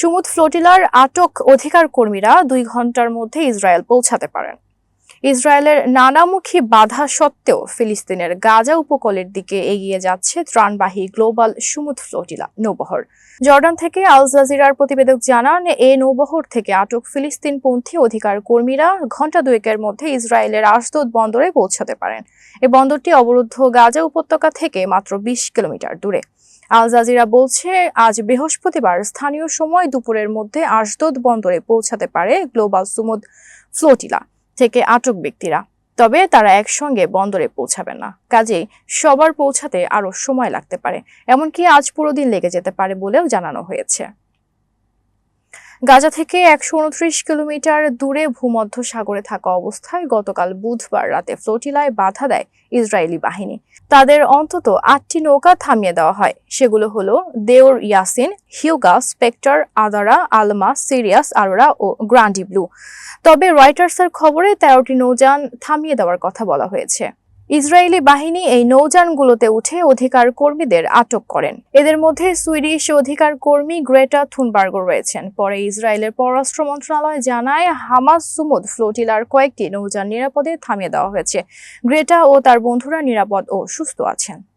Sumud ফ্লোটিলার আটক অধিকার কর্মীরা দুই ঘণ্টার মধ্যে ইসরায়েল পৌঁছাতে পারেন। ইসরায়েলের নানামুখী বাধা সত্ত্বেও ফিলিস্তিনের গাজা উপকূলের দিকে এগিয়ে যাচ্ছে ত্রাণবাহী গ্লোবাল সুমুদ ফ্লোটিলা নৌবহর। জর্ডান থেকে আল জাজিরার প্রতিবেদক জানান, এ নৌবহর থেকে আটক ফিলিস্তিনপন্থী অধিকার কর্মীরা ঘণ্টা দুয়েকের মধ্যে ইসরায়েলের আশদোদ বন্দরে পৌঁছাতে পারেন। এ বন্দরটি অবরুদ্ধ গাজা উপত্যকা থেকে মাত্র বিশ কিলোমিটার দূরে। আল জাজিরা বলছে, আজ বৃহস্পতিবার স্থানীয় সময় দুপুরের মধ্যে আশদোদ বন্দরে পৌঁছাতে পারে গ্লোবাল সুমুদ ফ্লোটিলা। থেকে আটক ব্যক্তিরা, তবে তারা একসঙ্গে বন্দরে পৌঁছাবে না। কাজেই সবার পৌঁছাতে আরও সময় লাগতে পারে, এমনকি আজ পুরো দিন লেগে যেতে পারে বলেও জানানো হয়েছে। গাজা থেকে একশো উনত্রিশ কিলোমিটার দূরে ভূমধ্য সাগরে থাকা অবস্থায় গতকাল বুধবার রাতে ফ্লোটিলায় বাধা দেয় ইসরায়েলি বাহিনী। তাদের অন্তত আটটি নৌকা থামিয়ে দেওয়া হয়। সেগুলো হলো দেওর Yasin, Hyuga, Spectre, Adara, Alma, Sirius, Aurora ও গ্রান্ডি ব্লু। তবে রয়টার্সের খবরে তেরোটি নৌযান থামিয়ে দেওয়ার কথা বলা হয়েছে। ইসরায়েলি বাহিনী এই নৌযানগুলোতে উঠে অধিকার কর্মীদের আটক করেন। এদের মধ্যে সুইডিশ অধিকার কর্মী গ্রেটা থুনবার্গ রয়েছেন। পরে ইসরায়েলের পররাষ্ট্র মন্ত্রণালয় জানায়, হামাস সুমুদ ফ্লোটিলার কয়েকটি নৌযান নিরাপদে থামিয়ে দেওয়া হয়েছে। গ্রেটা ও তার বন্ধুরা নিরাপদ ও সুস্থ আছেন।